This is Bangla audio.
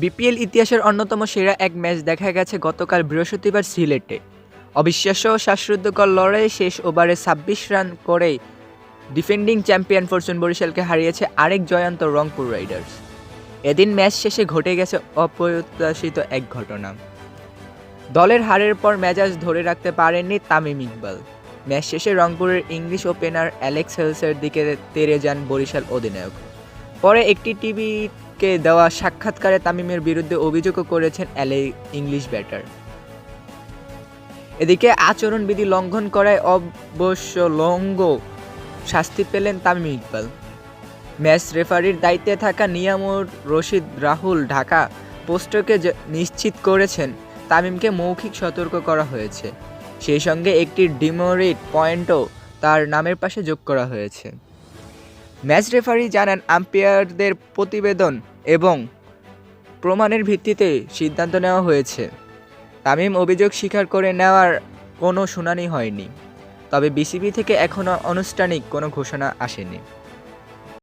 বিপিএল ইতিহাসের অন্যতম সেরা এক ম্যাচ দেখা গেছে গতকাল বৃহস্পতিবার সিলেটে। অবিশ্বাস্য শ্বাসরুদ্ধকর লড়াইয়ে শেষ ওভারে ছাব্বিশ রান করেই ডিফেন্ডিং চ্যাম্পিয়ন ফরচুন বরিশালকে হারিয়েছে আরেক জয়ন্ত রংপুর রাইডার্স। এদিন ম্যাচ শেষে ঘটে গেছে অপ্রত্যাশিত এক ঘটনা। দলের হারের পর মেজাজ ধরে রাখতে পারেননি তামিম ইকবাল। ম্যাচ শেষে রংপুরের ইংলিশ ওপেনার অ্যালেক্স হেলসের দিকে তেরে যান বরিশাল অধিনায়ক। পরে একটি টিভিকে দেওয়া সাক্ষাৎকারে তামিমের বিরুদ্ধে অভিযোগও করেছেন অ্যালে ইংলিশ ব্যাটার। এদিকে আচরণবিধি লঙ্ঘন করায় অবশ্য লঙ্গ শাস্তি পেলেন তামিম ইকবাল। ম্যাচ রেফারির দায়িত্বে থাকা নিয়ামুর রশিদ রাহুল ঢাকা পোস্টকে নিশ্চিত করেছেন, তামিমকে মৌখিক সতর্ক করা হয়েছে। সেই সঙ্গে একটি ডিমোরিট পয়েন্টও তার নামের পাশে যোগ করা হয়েছে। ম্যাচ রেফারি জানান আম্পায়ারদের প্রতিবেদন এবং প্রমাণের ভিত্তিতে সিদ্ধান্ত নেওয়া হয়েছে। তামিম অভিযোগ স্বীকার করে নেওয়ার কোনো শুনানি হয়নি, তবে বিসিবি থেকে এখনও আনুষ্ঠানিক কোনো ঘোষণা আসেনি।